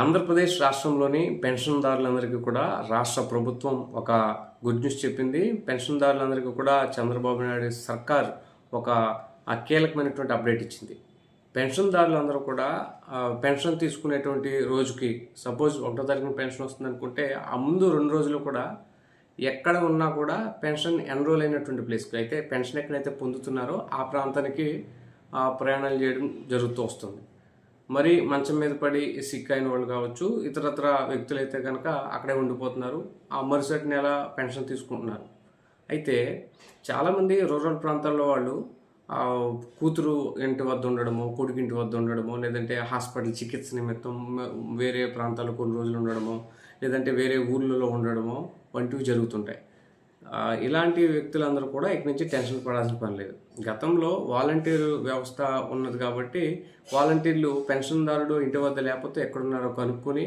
ఆంధ్రప్రదేశ్ రాష్ట్రంలోని పెన్షన్దారులందరికీ కూడా రాష్ట్ర ప్రభుత్వం ఒక గుడ్ న్యూస్ చెప్పింది. పెన్షన్దారులందరికీ కూడా చంద్రబాబు నాయుడు సర్కార్ ఒక కీలకమైనటువంటి అప్డేట్ ఇచ్చింది. పెన్షన్దారులందరూ కూడా పెన్షన్ తీసుకునేటువంటి రోజుకి సపోజ్ ఒకటో తారీఖున పెన్షన్ వస్తుంది అనుకుంటే ఆ ముందు రెండు రోజులు కూడా ఎక్కడ ఉన్నా కూడా పెన్షన్ ఎన్రోల్ అయినటువంటి ప్లేస్కి అయితే పెన్షన్ ఎక్కడైతే పొందుతున్నారో ఆ ప్రాంతానికి ప్రయాణాలు చేయడం జరుగుతూ వస్తుంది. మరి మంచం మీద పడి సిక్ అయిన వాళ్ళు కావచ్చు ఇతరత్ర వ్యక్తులు అయితే కనుక అక్కడే ఉండిపోతున్నారు. ఆ మరుసటి నెల పెన్షన్ తీసుకుంటున్నారు. అయితే చాలామంది రూరల్ ప్రాంతాల్లో వాళ్ళు కూతురు ఇంటి వద్ద ఉండడమో కొడుకు ఇంటి వద్ద ఉండడము లేదంటే హాస్పిటల్ చికిత్స నిమిత్తం వేరే ప్రాంతాల్లో కొన్ని రోజులు ఉండడమో లేదంటే వేరే ఊళ్ళలో ఉండడమో వంటివి జరుగుతుంటాయి. ఇలాంటి వ్యక్తులందరూ కూడా ఇక్కడి నుంచి టెన్షన్ పడాల్సిన పని లేదు. గతంలో వాలంటీర్ వ్యవస్థ ఉన్నది కాబట్టి వాలంటీర్లు పెన్షన్దారుడు ఇంటి వద్ద లేకపోతే ఎక్కడున్నారో కనుక్కొని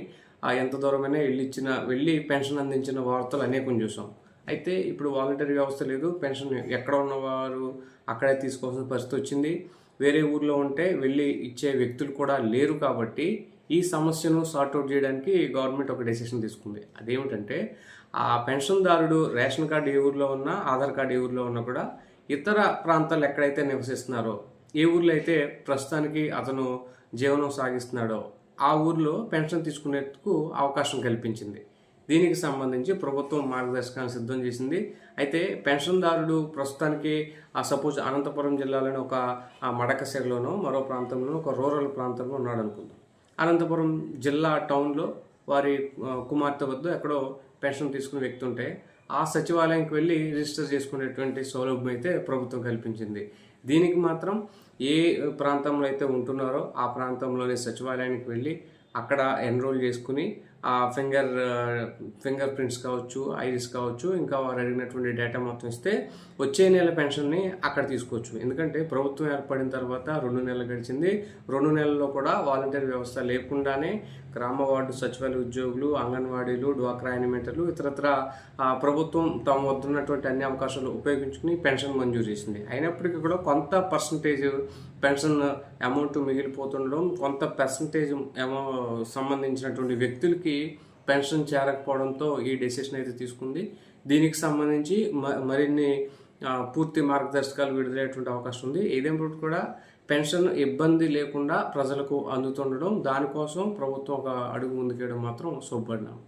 ఆ ఎంత దూరమైనా వెళ్ళి ఇచ్చిన వెళ్ళి పెన్షన్ అందించిన వార్తలు అనేకం చూసాం. అయితే ఇప్పుడు వాలంటీర్ వ్యవస్థ లేదు పెన్షన్ ఎక్కడ ఉన్నవారు అక్కడే తీసుకోవాల్సిన పరిస్థితి వచ్చింది. వేరే ఊర్లో ఉంటే వెళ్ళి ఇచ్చే వ్యక్తులు కూడా లేరు కాబట్టి ఈ సమస్యను సార్ట్అవుట్ చేయడానికి గవర్నమెంట్ ఒక డెసిషన్ తీసుకుంది. అదేమిటంటే ఆ పెన్షన్దారుడు రేషన్ కార్డు ఏ ఊర్లో ఉన్నా ఆధార్ కార్డు ఏ ఊర్లో ఉన్నా కూడా ఇతర ప్రాంతాలు ఎక్కడైతే నివసిస్తున్నారో ఏ ఊర్లో అయితే ప్రస్తుతానికి అతను జీవనం సాగిస్తున్నాడో ఆ ఊర్లో పెన్షన్ తీసుకునేందుకు అవకాశం కల్పించింది. దీనికి సంబంధించి ప్రభుత్వం మార్గదర్శకాన్ని సిద్ధం చేసింది. అయితే పెన్షన్దారుడు ప్రస్తుతానికి ఆ సపోజ్ అనంతపురం జిల్లాలోని ఒక ఆ మడకశిరలోనో మరో ప్రాంతంలోనో ఒక రూరల్ ప్రాంతంలో ఉన్నాడు అనుకుందాం అనంతపురం జిల్లా టౌన్లో వారి కుమార్తె వద్ద ఎక్కడో పెన్షన్ తీసుకునే వ్యక్తి ఉంటే ఆ సచివాలయంకి వెళ్ళి రిజిస్టర్ చేసుకునేటువంటి సౌలభ్యం అయితే ప్రభుత్వం కల్పించింది. దీనికి మాత్రం ఏ ప్రాంతంలో అయితే ఉంటున్నారో ఆ ప్రాంతంలోని సచివాలయానికి వెళ్ళి అక్కడ ఎన్రోల్ చేసుకుని ఫింగర్ ఫింగర్ ప్రింట్స్ కావచ్చు ఐరిస్ కావచ్చు ఇంకా వారు అడిగినటువంటి డేటా మొత్తం ఇస్తే వచ్చే నెల పెన్షన్ని అక్కడ తీసుకోవచ్చు. ఎందుకంటే ప్రభుత్వం ఏర్పడిన తర్వాత రెండు నెలలు గడిచింది. రెండు నెలల్లో కూడా వాలంటీర్ వ్యవస్థ లేకుండానే గ్రామ వార్డు సచివాలయ ఉద్యోగులు అంగన్వాడీలు డ్వాక్రా యానిమేటర్లు ఇతరత్ర ప్రభుత్వం తమ వద్ద ఉన్నటువంటి అన్ని అవకాశాలు ఉపయోగించుకుని పెన్షన్ మంజూరు చేసింది. అయినప్పటికీ కూడా కొంత పర్సంటేజ్ పెన్షన్ అమౌంట్ మిగిలిపోతుండడం కొంత పర్సంటేజ్ అమౌ సంబంధించినటువంటి వ్యక్తులకి పెన్షన్ చేరకపోవడంతో ఈ డెసిషన్ అయితే తీసుకుంది. దీనికి సంబంధించి మ- మరిన్ని పూర్తి మార్గదర్శకాలు విడుదలయ్యేటువంటి అవకాశం ఉంది. ఏదేమిటి కూడా పెన్షన్ ఇబ్బంది లేకుండా ప్రజలకు అందుతుండడం దానికోసం ప్రభుత్వం ఒక అడుగు ముందుకేయడం మాత్రం శుభపడినాం